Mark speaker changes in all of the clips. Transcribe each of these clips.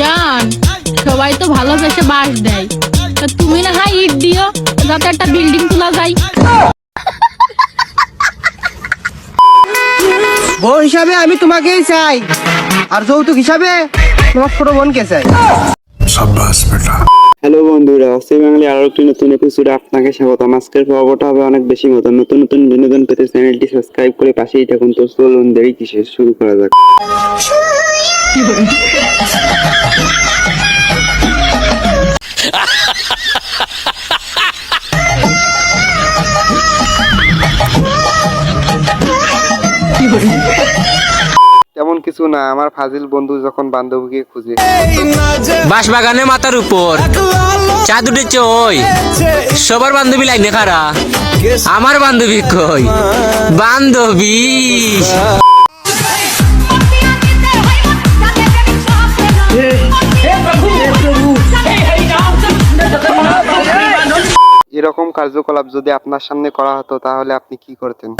Speaker 1: জান সবাই তো ভালোবেসে বাস দেয়। তা তুমি না হয় ইট দিও যাতে একটা বিল্ডিং তোলা যায়।
Speaker 2: বউ হিসাবে আমি তোমাকেই চাই। আর যৌতুক হিসাবে তোমার ছোট বোনকে চাই।
Speaker 3: হ্যালো বন্ধুরা অস্ট্রেল বাঙালি আরও একটি নতুন এপিসোডে আপনাকে স্বাগতম। আজকের পর্বটা হবে অনেক বেশি মতো নতুন নতুন বিনোদন পেতে চ্যানেলটি সাবস্ক্রাইব করে পাশেই থাকুন। তো চলুন দেরি কিসের? শুরু করা যাক। তেমন কিছু না, আমার ফাজিল বন্ধু যখন বান্ধবীকে খুঁজে।
Speaker 4: বাঁশবাগানে মাথার উপর চা উঠেছে ওই, সবার বান্ধবী লাইনে খারা আমার বান্ধবী কই? বান্ধবী।
Speaker 3: কার্যকলাপ যদি আপনার সামনে করা হতো তাহলে আপনি কি করতেন?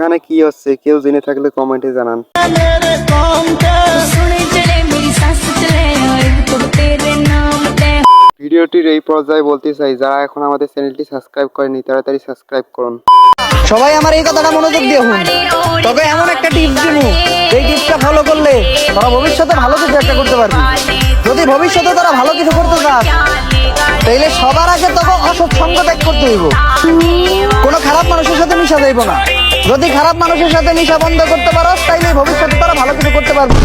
Speaker 3: এখানে কি হচ্ছে? কেউ জেনে থাকলে কমেন্টে জানান। ভিডিওটির এই পর্যায়ে বলতে চাই, যারা এখন আমাদের চ্যানেলটি সাবস্ক্রাইব করেনি, তাড়াতাড়ি সাবস্ক্রাইব করুন।
Speaker 2: সবাই আমার এই কথাটা মনোযোগ দিয়ে হুন তবে এমন একটা টিপস দিব, এই টিপসটা ফলো করলে তারা ভবিষ্যতে ভালো কিছু একটা করতে পারবে। যদি ভবিষ্যতে তারা ভালো কিছু করতে চান তাইলে সবার আগে তবে অসৎ সঙ্গ ত্যাগ করতে হইব। কোনো খারাপ মানুষের সাথে মিশা যাইব না। যদি খারাপ মানুষের সাথে মিশা বন্ধ করতে পারো, তাইলে ভবিষ্যতে তারা ভালো কিছু করতে পারবি।